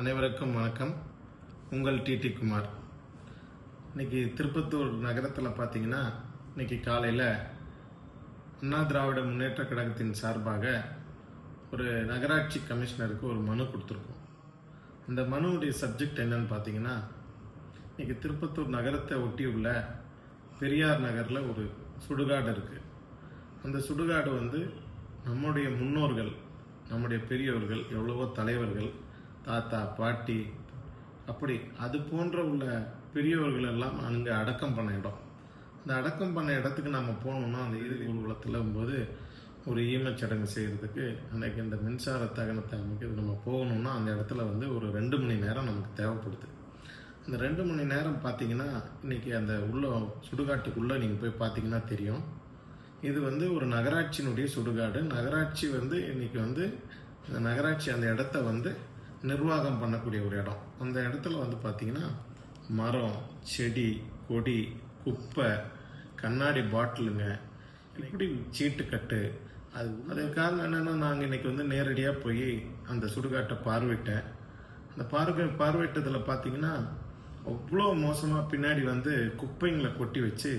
அனைவருக்கும் வணக்கம். உங்கள் டிடி குமார். இன்னைக்கு திருப்பத்தூர் நகரத்தில் பார்த்தீங்கன்னா இன்னைக்கு காலையில் அண்ணா திராவிட முன்னேற்ற கழகத்தின் சார்பாக ஒரு நகராட்சி கமிஷனருக்கு ஒரு மனு கொடுத்துருக்கோம். அந்த மனுவுடைய சப்ஜெக்ட் என்னன்னு பார்த்தீங்கன்னா இன்னைக்கு திருப்பத்தூர் நகரத்தை ஒட்டியுள்ள பெரியார் நகரில் ஒரு சுடுகாடு இருக்குது அந்த சுடுகாடு வந்து நம்முடைய முன்னோர்கள் நம்முடைய பெரியவர்கள் எவ்வளவோ தலைவர்கள் தாத்தா பாட்டி அப்படி. அது போன்ற உள்ள பெரியவர்கள் எல்லாம் அங்கே அடக்கம் பண்ண இடம். அந்த அடக்கம் பண்ண இடத்துக்கு நம்ம போனோம்னா அந்த இறுதி ஊர்வலத்தில் போது ஒரு ஈமச்சடங்கு செய்கிறதுக்கு அன்றைக்கி இந்த மின்சார தகனத்தை அமைக்கிறது நம்ம போகணும்னா அந்த இடத்துல வந்து ஒரு ரெண்டு மணி நேரம் நமக்கு தேவைப்படுது. அந்த ரெண்டு மணி நேரம் பார்த்தீங்கன்னா இன்னைக்கு அந்த உள்ள சுடுகாட்டுக்குள்ளே நீங்கள் போய் பார்த்தீங்கன்னா தெரியும். இது வந்து ஒரு நகராட்சியினுடைய சுடுகாடு. நகராட்சி வந்து இன்னைக்கு வந்து இந்த நகராட்சி அந்த இடத்த வந்து நிர்வாகம் பண்ணக்கூடிய ஒரு இடம். அந்த இடத்துல வந்து பார்த்திங்கன்னா மரம் செடி கொடி குப்பை கண்ணாடி பாட்டிலுங்க இப்படி சீட்டுக்கட்டு அது அதுக்கு காரணம் என்னென்னா நாங்கள் இன்றைக்கி வந்து நேரடியாக போய் அந்த சுடுகாட்டை பார்வையிட்டேன். அந்த பார்வை பார்வையிட்டதில் பார்த்தீங்கன்னா அவ்வளோ மோசமாக பின்னாடி வந்து குப்பைங்களை கொட்டி வச்சு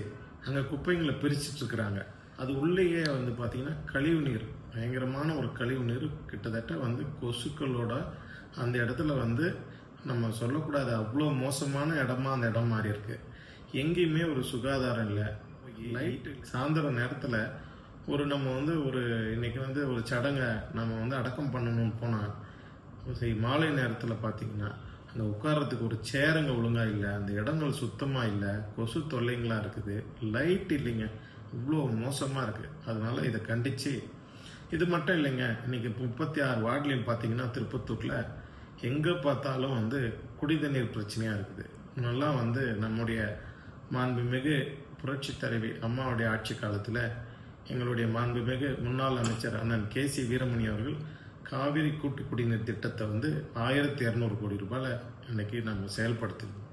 அங்கே குப்பைங்களை பிரிச்சிட்ருக்குறாங்க அது உள்ளேயே வந்து பார்த்திங்கன்னா கழிவு நீர் பயங்கரமான ஒரு கழிவு நீர் கிட்டத்தட்ட வந்து கொசுக்களோட அந்த இடத்துல வந்து நம்ம சொல்லக்கூடாது அவ்வளோ மோசமான இடமா அந்த இடம் மாறி இருக்கு. எங்கேயுமே ஒரு சுகாதாரம் இல்லை. லைட்டு சாயந்தர நேரத்தில் ஒரு நம்ம வந்து ஒரு இன்னைக்கு வந்து ஒரு சடங்கை நம்ம வந்து அடக்கம் பண்ணணும்னு போனால் சரி மாலை நேரத்தில் பார்த்தீங்கன்னா அங்கே உட்கார்றதுக்கு ஒரு சேருங்க ஒழுங்கா இல்லை அந்த இடங்கள் சுத்தமாக இல்லை கொசு தொல்லைங்களா இருக்குது லைட் இல்லைங்க. இவ்வளோ மோசமாக இருக்குது அதனால இதை கண்டித்து இது மட்டும் இல்லைங்க இன்னைக்கு முப்பத்தி ஆறு வார்டுலையும் பார்த்தீங்கன்னா திருப்பத்தூரில் எங்கே பார்த்தாலும் வந்து குடி தண்ணீர் பிரச்சனையாக இருக்குது. முன்னெல்லாம் வந்து நம்முடைய மாண்புமிகு புரட்சி தலைவி அம்மாவுடைய ஆட்சி காலத்தில் எங்களுடைய மாண்புமிகு முன்னாள் அமைச்சர் அண்ணன் கே சி வீரமணி அவர்கள் காவிரி கூட்டு குடிநீர் திட்டத்தை வந்து ஆயிரத்தி இரநூறு கோடி ரூபாயில் இன்னைக்கு நம்ம செயல்படுத்திருக்கோம்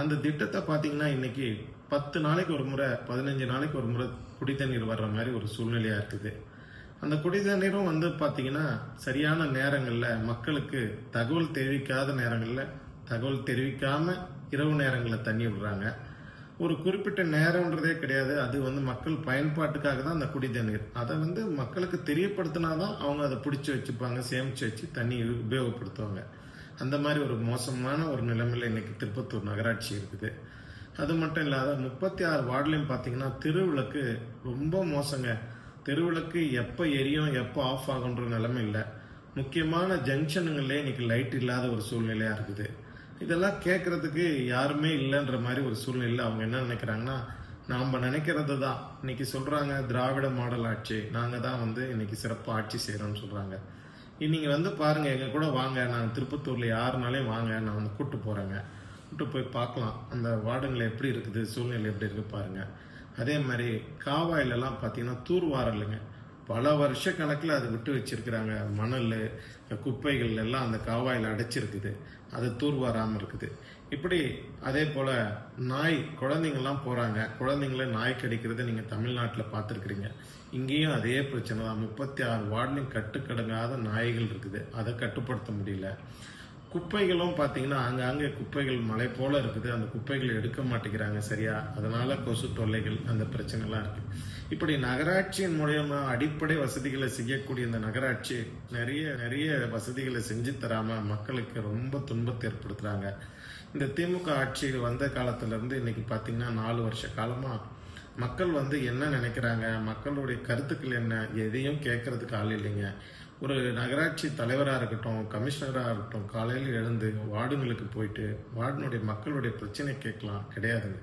அந்த திட்டத்தை பார்த்தீங்கன்னா இன்னைக்கு பத்து நாளைக்கு ஒரு முறை பதினஞ்சு நாளைக்கு ஒரு முறை குடி தண்ணீர் வர்ற மாதிரி ஒரு சூழ்நிலையாக இருக்குது. அந்த குடி தண்ணீரும் வந்து பார்த்தீங்கன்னா சரியான நேரங்களில் மக்களுக்கு தகவல் தெரிவிக்காத நேரங்களில் தகவல் தெரிவிக்காமல் இரவு நேரங்களில் தண்ணி விடுறாங்க. ஒரு குறிப்பிட்ட நேரம்ன்றதே கிடையாது. அது வந்து மக்கள் பயன்பாட்டுக்காக தான் அந்த குடி தண்ணீர் அதை வந்து மக்களுக்கு தெரியப்படுத்தினாதான் அவங்க அதை பிடிச்சி வச்சுப்பாங்க சேமிச்சு வச்சு தண்ணி உபயோகப்படுத்துவாங்க. அந்த மாதிரி ஒரு மோசமான ஒரு நிலைமையில் இன்னைக்கு திருப்பத்தூர் நகராட்சி இருக்குது. அது மட்டும் இல்லாத முப்பத்தி ஆறு வார்டுலையும் பார்த்தீங்கன்னா திருவிளக்கு ரொம்ப மோசங்க. தெருவிளக்கு எப்போ எரியும் எப்போ ஆஃப் ஆகுன்ற நிலைமை இல்லை. முக்கியமான ஜங்ஷனுங்களே இன்னைக்கு லைட் இல்லாத ஒரு சூழ்நிலையாக இருக்குது. இதெல்லாம் கேட்குறதுக்கு யாருமே இல்லைன்ற மாதிரி ஒரு சூழ்நிலை அவங்க என்ன நினைக்கிறாங்கன்னா நாம் நினைக்கிறது தான் இன்னைக்கு சொல்கிறாங்க திராவிட மாடல் ஆட்சி. நாங்கள் தான் வந்து இன்னைக்கு சிறப்பாக ஆட்சி செய்கிறோம்னு சொல்கிறாங்க நீங்கள் வந்து பாருங்கள் எங்கள் கூட வாங்க. நான் திருப்பத்தூரில் யாருனாலையும் வாங்க. நான் வந்து கூப்பிட்டு போகிறேங்க கூட்டு போய் பார்க்கலாம். அந்த வார்டுங்களை எப்படி இருக்குது? சூழ்நிலை எப்படி இருக்குது பாருங்கள் அதே மாதிரி காவாயிலெல்லாம் பார்த்தீங்கன்னா தூர்வாரம் இல்லைங்க பல வருஷ கணக்கில் அது விட்டு வச்சிருக்கிறாங்க. மணல் குப்பைகள் எல்லாம் அந்த காவாயில் அடைச்சிருக்குது. அது தூர்வாராமல் இருக்குது. இப்படி அதே போல் நாய் குழந்தைங்கள்லாம் போகிறாங்க குழந்தைங்கள நாய் கடிக்கிறத நீங்கள் தமிழ்நாட்டில் பார்த்துருக்குறீங்க. இங்கேயும் அதே பிரச்சனை தான் முப்பத்தி ஆறு வார்டிலையும் கட்டுக்கடங்காத நாய்கள் இருக்குது. அதை கட்டுப்படுத்த முடியல. குப்பைகளும் பார்த்தீங்கன்னா அங்கங்கே குப்பைகள் மலை போல இருக்குது. அந்த குப்பைகளை எடுக்க மாட்டேங்கிறாங்க சரியா? அதனால கொசு தொல்லைகள் அந்த பிரச்சனைலாம் இருக்கு. இப்படி நகராட்சியின் மூலயமா அடிப்படை வசதிகளை செய்யக்கூடிய இந்த நகராட்சி நிறைய நிறைய வசதிகளை செஞ்சு தராம மக்களுக்கு ரொம்ப துன்பத்தை ஏற்படுத்துறாங்க. இந்த திமுக ஆட்சியில் வந்த காலத்துல இருந்து இன்னைக்கு பார்த்தீங்கன்னா நாலு வருஷ காலமா மக்கள் வந்து என்ன நினைக்கிறாங்க? மக்களுடைய கருத்துக்கள் என்ன? எதையும் கேட்கறதுக்கு ஆள் இல்லைங்க. ஒரு நகராட்சி தலைவராக இருக்கட்டும் கமிஷனராக இருக்கட்டும் காலையில் எழுந்து வார்டுங்களுக்கு போயிட்டு வார்டினுடைய மக்களுடைய பிரச்சனை கேட்கலாம் கிடையாதுங்க.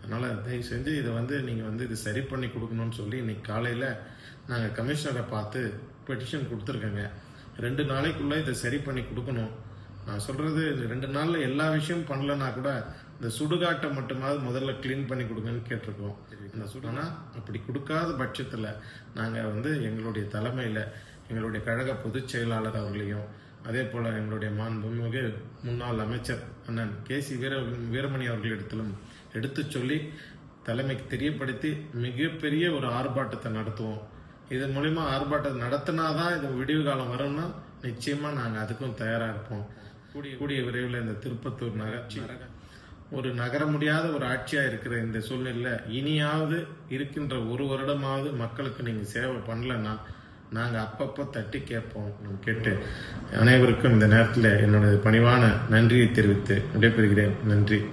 அதனால தயவு செஞ்சு இதை வந்து நீங்கள் வந்து இது சரி பண்ணி கொடுக்கணும்னு சொல்லி இன்னைக்கு காலையில் நாங்கள் கமிஷனரை பார்த்து பெட்டிஷன் கொடுத்துருக்கோங்க. ரெண்டு நாளைக்குள்ள இதை சரி பண்ணி கொடுக்கணும். நான் சொல்றது இந்த ரெண்டு நாள்ல எல்லா விஷயமும் பண்ணலன்னா கூட இந்த சுடுகாட்டை மட்டுமாவது முதல்ல க்ளீன் பண்ணி கொடுங்கன்னு கேட்டிருக்கோம். இந்த சுடுனா அப்படி கொடுக்காத பட்சத்தில் நாங்கள் வந்து எங்களுடைய தலைமையில் எங்களுடைய கழக பொதுச் செயலாளர் அவர்களையும் அதே போல எங்களுடைய மாண்புமிகு முன்னாள் அமைச்சர் அண்ணன் கே சி வீர வீரமணி அவர்களிடத்திலும் எடுத்து சொல்லி தலைமைக்கு தெரியப்படுத்தி மிகப்பெரிய ஒரு ஆர்ப்பாட்டத்தை நடத்துவோம். இது மூலியமா ஆர்ப்பாட்டம் நடத்தினாதான் இது விடிவு காலம் வரும்னா நிச்சயமா நாங்க அதுக்கும் தயாரா இருப்போம். கூடிய கூடிய விரைவில் இந்த திருப்பத்தூர் நகர் ஒரு நகர முடியாத ஒரு ஆட்சியா இருக்கிற இந்த சூழ்நிலையில இனியாவது இருக்கின்ற ஒரு வருடமாவது மக்களுக்கு நீங்க சேவை பண்ணலன்னா நாங்கள் அப்பப்போ தட்டி கேட்போம். கேட்டு அனைவருக்கும் இந்த நேரத்தில் என்னோட பணிவான நன்றியை தெரிவித்து விடைபெறுகிறேன். நன்றி.